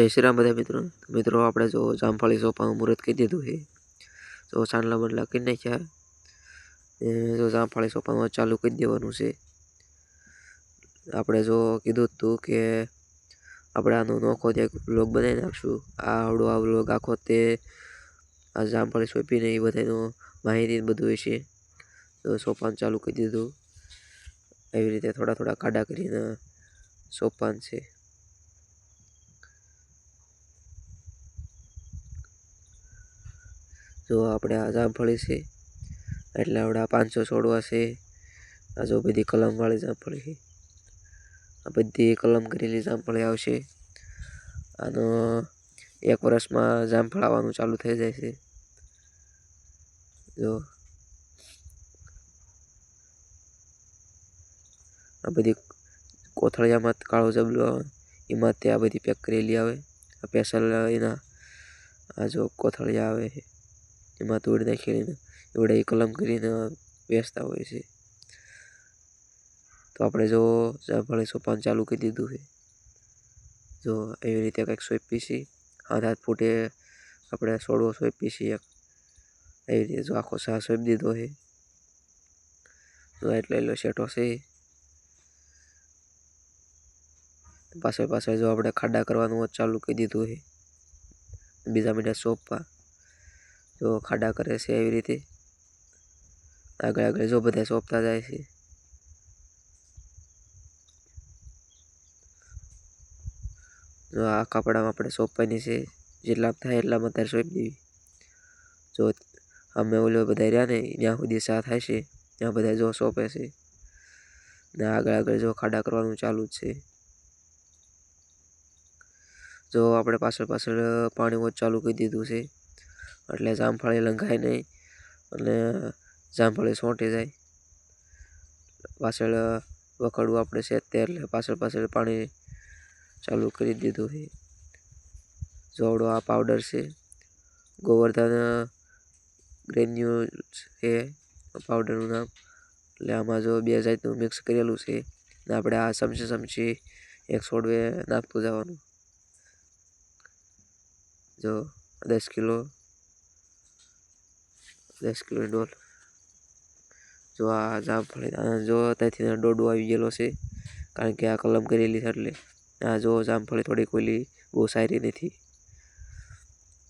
જય શ્રી રામ બધા મિત્રો. મિત્રો, આપણે જો જામફળી સોપાનું મુહૂર્ત કહી દીધું છે. તો સાંડલા બંડલા કરી નાખ્યા. જો જામફળી સોપાનું ચાલુ કરી દેવાનું છે. આપણે જો કીધું હતું કે આપણે આનો નોખો ત્યાં બ્લોગ બનાવી નાખશું. આ આવડો આ બ્લોગ આખો તે આ જામફળી સોંપીને એ બધાનો માહિતી બધું છે તો સોપાન ચાલુ કરી દીધું. એવી રીતે થોડા થોડા કાડા કરીને સોપાન છે. જો આપણે આ જામફળી છે, એટલે આપણે આ પાંચસો છોડવા છે. આ જો બધી કલમવાળી જામફળી છે. આ બધી કલમ કરેલી જામફળી આવશે. આનો એક વર્ષમાં જામફળ આવવાનું ચાલુ થઈ જાય છે. જો. આ બધી કોથળિયામાં કાળો જબલો આવે એમાં તે આ બધી પેક કરેલી આવે. સ્પેશિયલ એના આ જો કોથળિયા આવે છે. એમાં તોડી નાખીને એવડે કલમ કરીને વેચતા હોય છે. તો આપણે જો જામફળી સોપાન ચાલુ કરી દીધું છે. જો એવી રીતે કંઈક સોંપી છે. હાથ હાથ ફૂટે આપણે સોડવો સોંપી છીએ એક. એવી રીતે જો આખો સાહ સોંપી દીધો છે. જો એટલો એટલો શેઠો છે. પાછળ પાછળ જો આપણે ખાડા કરવાનું ચાલુ કરી દીધું છે. બીજા મહિના સોંપવા. જો ખાડા કરે છે એવી રીતે. આગળ આગળ જો બધા સોંપતા જાય છે. જો આ કપડામાં આપણે સોંપવાની છે, જેટલા થાય એટલામાં અત્યારે સોંપી દેવી. જો અમે ઓલો બધા રહ્યા ને, ત્યાં સુધી સા થાય છે, ત્યાં બધા જો સોંપે છે. ને આગળ આગળ જો ખાડા કરવાનું ચાલુ જ છે. જો આપણે પાછળ પાછળ પાણી ચાલુ કરી દીધું છે. એટલે જામફળી લંઘાય નહીં અને જામફળી સોંટી જાય. પાછળ વખડવું આપણે છે તે, એટલે પાછળ પાછળ પાણી ચાલુ કરી દીધું છે. જોવડો આ પાવડર છે. ગોવર્ધન ગ્રેન્યુલ્સ છે પાવડરનું નામ. એટલે આમાં જો બે જાતનું મિક્સ કરેલું છે ને આપણે આ ચમચી ચમચી એક છોડવે નાખતું જવાનું. જો દસ કિલો દસ કિલો ડોલ જો આ જામફળી જો ત્યાંથી ડોડો આવી ગયેલો છે, કારણ કે આ કલમ કરેલી છે એટલે. આ જો જામફળી થોડી ઓલી, બહુ સારી નથી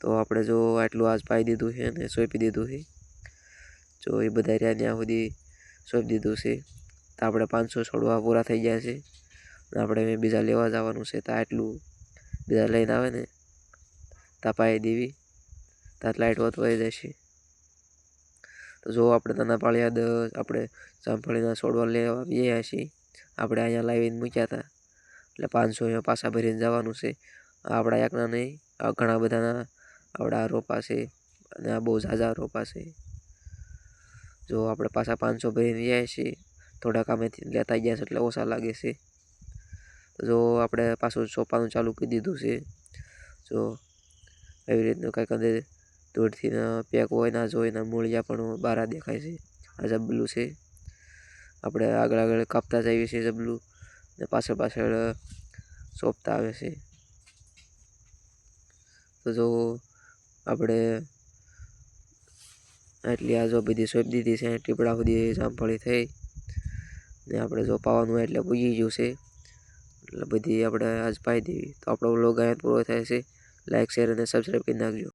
તો આપણે જો આટલું આજ પાઈ દીધું છે અને સોંપી દીધું છે. જો એ બધા રહ્યા ત્યાં સુધી સોંપી દીધું છે. તો આપણે પાંચસો છોડવા પૂરા થઈ ગયા છે. આપણે બીજા લેવા જવાનું છે. તો આટલું બીજા લઈને આવે ને, તા પાઈ દેવી. તાત લાઇટ વધુ જશે તો જો આપણે નાના પાળિયાદ આપણે જામફળીના છોડવા લેવા આવ્યા છીએ. આપણે અહીંયા લાવીને મૂક્યા હતા. એટલે પાંચસો અહીંયા પાછા ભરીને જવાનું છે. આપણા એકના નહીં, આ ઘણા બધાના, આપણા રોપા છે અને આ બહુ ઝાઝા રોપા છે. જો આપણે પાછા પાંચસો ભરીને જાય છીએ. થોડાક અમે લેતા ગયા છે એટલે ઓછા લાગે છે. જો આપણે પાછું સોપાનું ચાલુ કરી દીધું છે. જો એવી રીતનું કંઈક અંદર દૂરથી પેક હોય ના જોઈ ના મૂળિયા પણ બહાર દેખાય છે. આ જબલું છે. આપણે આગળ આગળ કાપતા જઈએ છીએ જબલું ને પાછળ પાછળ સોંપતા આવે છે. તો જો આપણે આટલી આ જો બધી સોંપી દીધી છે ટીપડા સુધી જામફળી થઈ. ને આપણે જો પાવાનું એટલે પૂજી ગયું છે. એટલે બધી આપણે આજ પાઈ દેવી. તો આપણો વ્લોગ અહીંયા પૂરો થાય છે. લાઇક શેર અને સબસ્ક્રાઈબ કરી નાખજો.